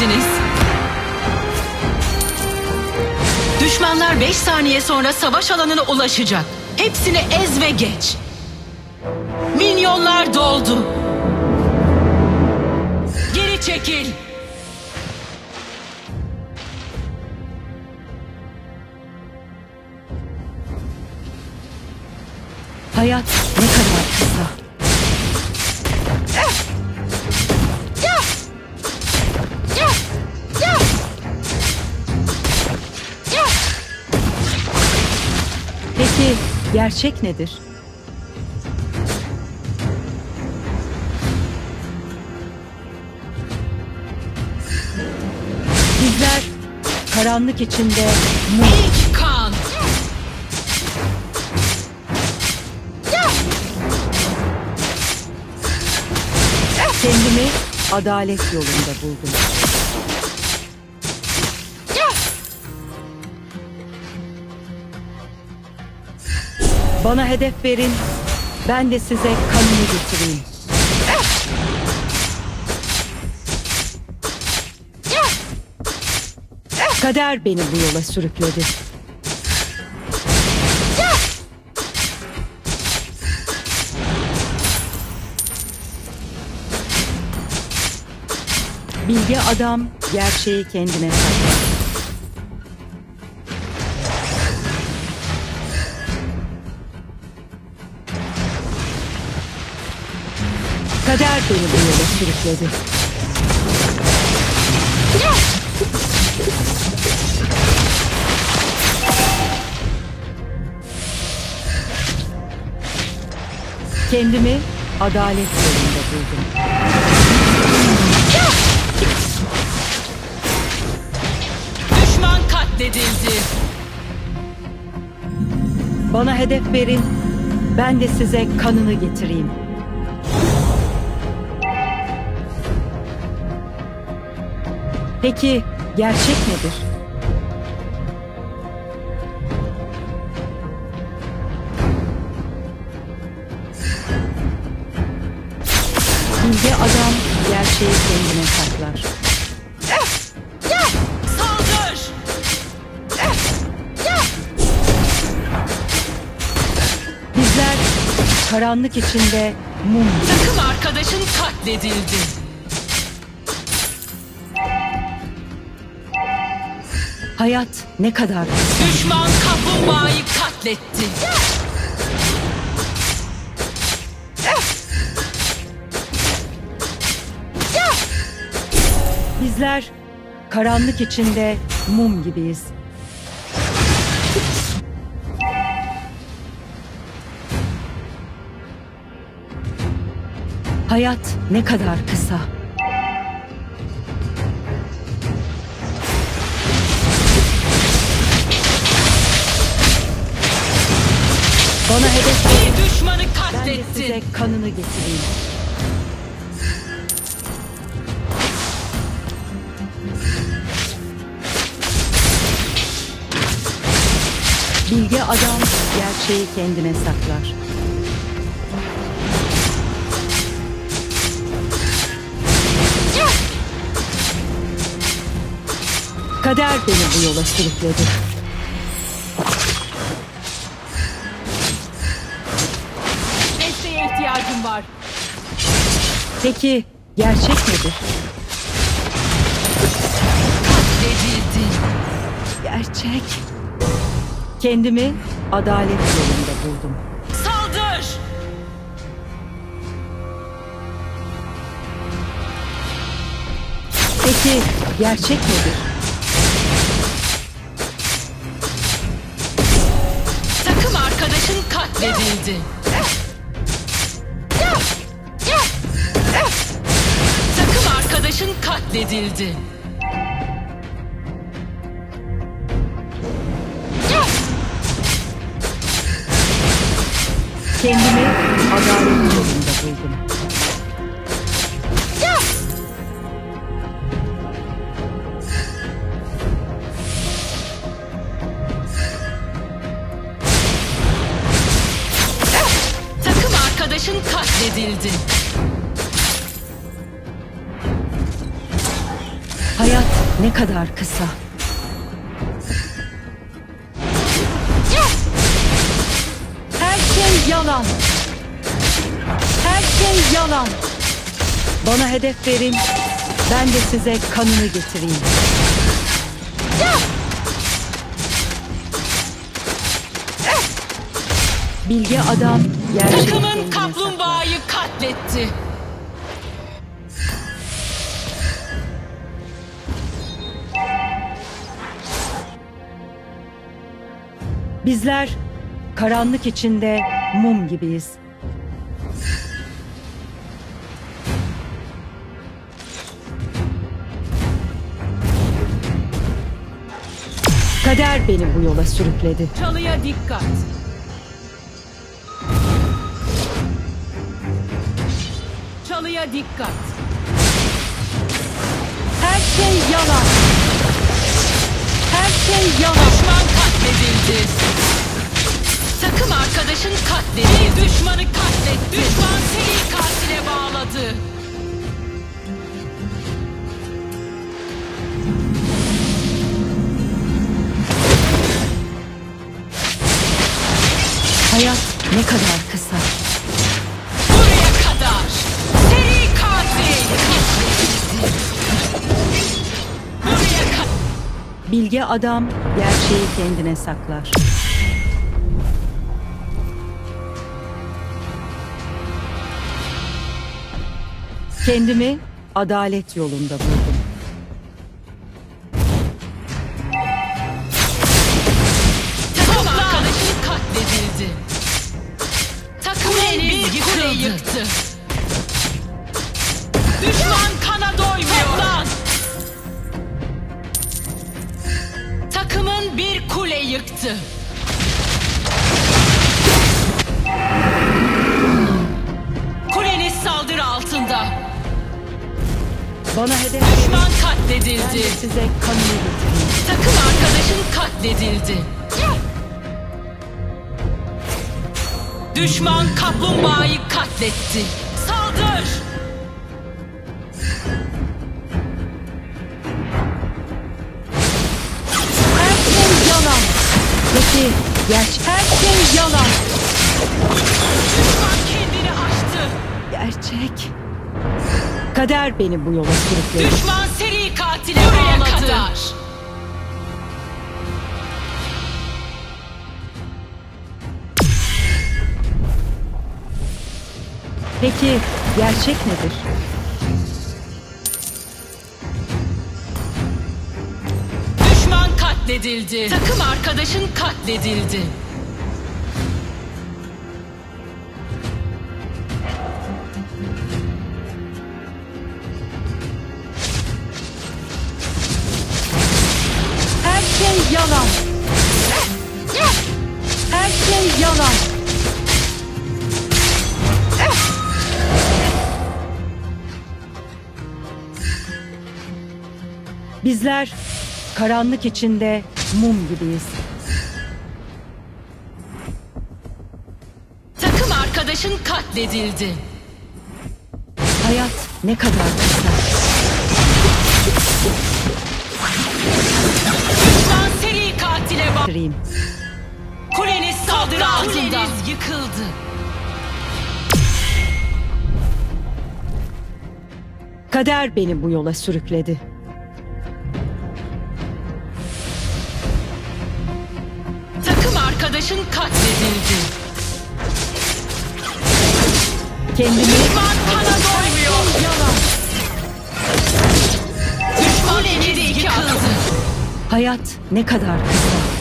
geldiniz. Düşmanlar 5 saniye sonra savaş alanına ulaşacak. Hepsini ez ve geç. Minyonlar doldu. Geri çekil. Hayat ne gerçek nedir? Bizler karanlık içinde mum kendimi adalet yolunda buldum. Bana hedef verin, ben de size kanını getireyim. Kader beni bu yola sürükledi. Bilge adam gerçeği kendine saklar. Kader beni bu yola sürükledi. Kendimi adalet yolunda buldum. Düşman katledildi. Bana hedef verin, ben de size kanını getireyim. Peki gerçek nedir? Bilge adam gerçeği kendine saklar. Saldır. Bizler karanlık içinde mum. Takım arkadaşın katledildi. Hayat ne kadar. Düşman kaplumbağayı katletti. Bizler karanlık içinde mum gibiyiz. Hayat ne kadar kısa. Bana hedef verin. Bir düşmanı Ben de size kanını getireyim. Bilge adam gerçeği kendine saklar. Kader beni bu yola sürükledi. Peki gerçek nedir? Katledildi. Gerçek. Kendimi adalet yolunda buldum. Saldır. Peki gerçek nedir? Takım arkadaşın katledildi. Katledildi. Kendimi adalet yolunda buldum. Hayat ne kadar kısa. Her şey yalan. Her şey yalan. Bana hedef verin. Ben de size kanını getireyim. Bilge adam gerçeği Takımın kaplumbağayı katletti. Bizler karanlık içinde mum gibiyiz. Kader beni bu yola sürükledi. Çalıya dikkat. Çalıya dikkat. Her şey yalan. Her şey yalan. Katledildi. Takım arkadaşın katledildi. Bir düşmanı katletti. Düşman seri katile bağladı. Hayat ne kadar kısa. Bilge adam gerçeği kendine saklar. Kendimi adalet yolunda buldum. Yıktı. Kuleniz saldırı altında. Bana hedef. Düşman Ben de katledildi. size kanını getireyim. Takım arkadaşın katledildi. Düşman kaplumbağayı katletti. Saldır! Peki gerçek her şey yalan. Düşman kendini aştı. Gerçek. Kader beni bu yola sürükledi. Düşman seri katile Buraya bağladı. kadar. Peki gerçek nedir? Katledildi. Takım arkadaşın katledildi. Her şey yalan. Her şey yalan. Bizler karanlık içinde mum gibiyiz. Takım arkadaşın katledildi. Hayat ne kadar kısa. Düşman seri katile. Bitireyim. Kuleniz saldırı altında. Yıkıldı. Kader beni bu yola sürükledi. Arkadaşın katledildi. Kendimi Düşman kana doymuyor. yalan. Düşman kuleniz yıkıldı. Hayat ne kadar kısa.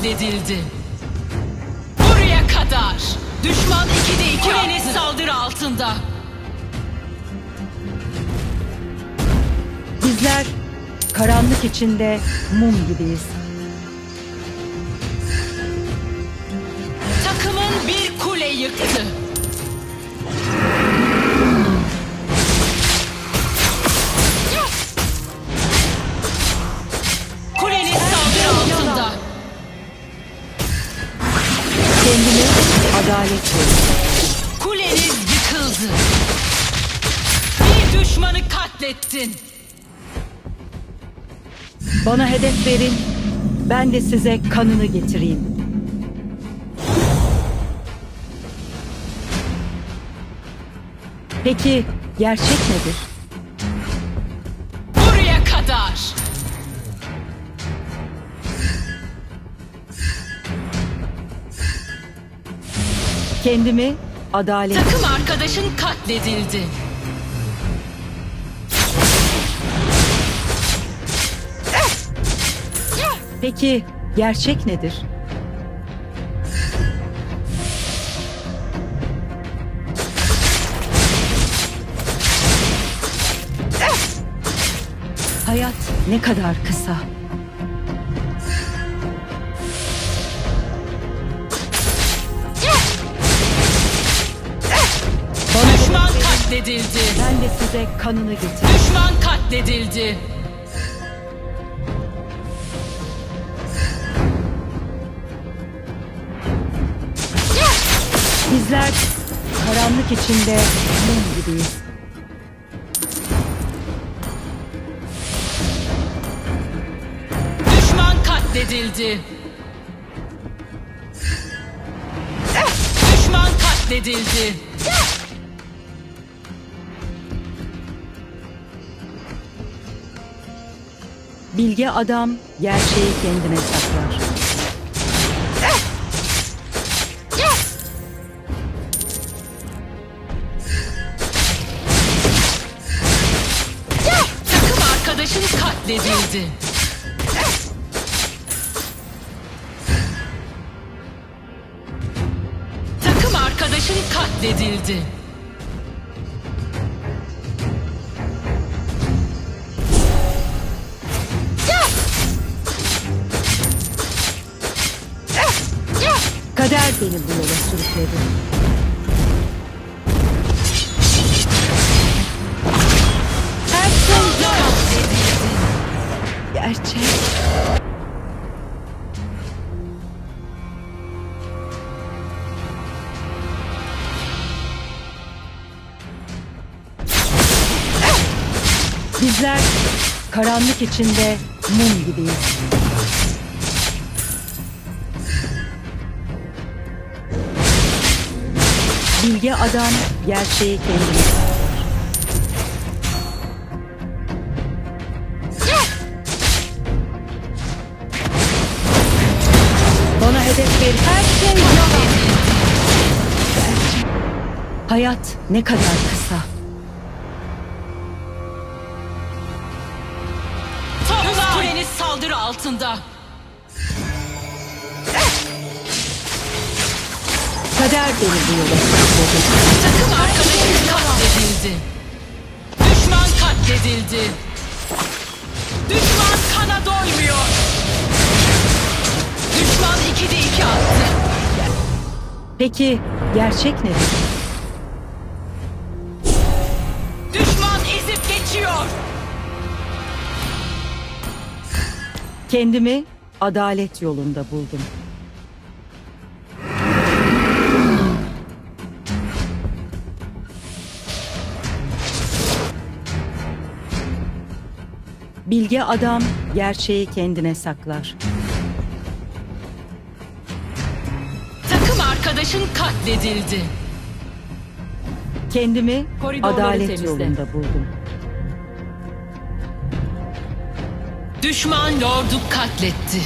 Katledildi. Buraya kadar. Düşman 2'de 2 Kuleniz saldırı altında. karanlık içinde mum gibiyiz. Takımın bir kule yıktı. Katlettin. Bana hedef verin, ben de size kanını getireyim. Peki gerçek nedir? Buraya kadar. Kendimi adalet Takım arkadaşın katledildi. Peki gerçek nedir? Hayat ne kadar kısa. Bana Düşman katledildi. ben de size kanını getireyim. Düşman katledildi. Bizler karanlık içinde mum gibiyiz. Düşman katledildi. Düşman katledildi. Bilge adam gerçeği kendine saklar. Katledildi. Takım arkadaşın katledildi. Kader beni bu yola sürükledi. Gerçek. Bizler karanlık içinde mum gibiyiz. Bilge adam gerçeği kendine Hayat ne kadar kısa. Toplar. Kuleniz saldırı altında. Kader beni bu yola sürükledi. Takım arkadaşın katledildi. Düşman katledildi. Düşman kana doymuyor. Düşman 2'de 2 attı. Peki gerçek nedir? Kendimi adalet yolunda buldum. Bilge adam gerçeği kendine saklar. Takım arkadaşın katledildi. Kendimi Koridorları adalet temizle. yolunda buldum. Düşman lordu katletti.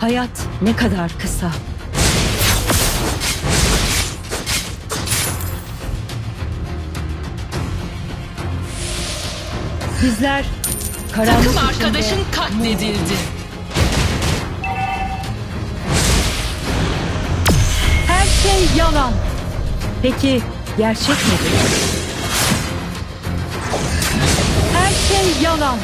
Hayat ne kadar kısa. Bizler karanlık Takım arkadaşın katledildi. her şey yalan. Peki gerçek nedir? Her şey yalan.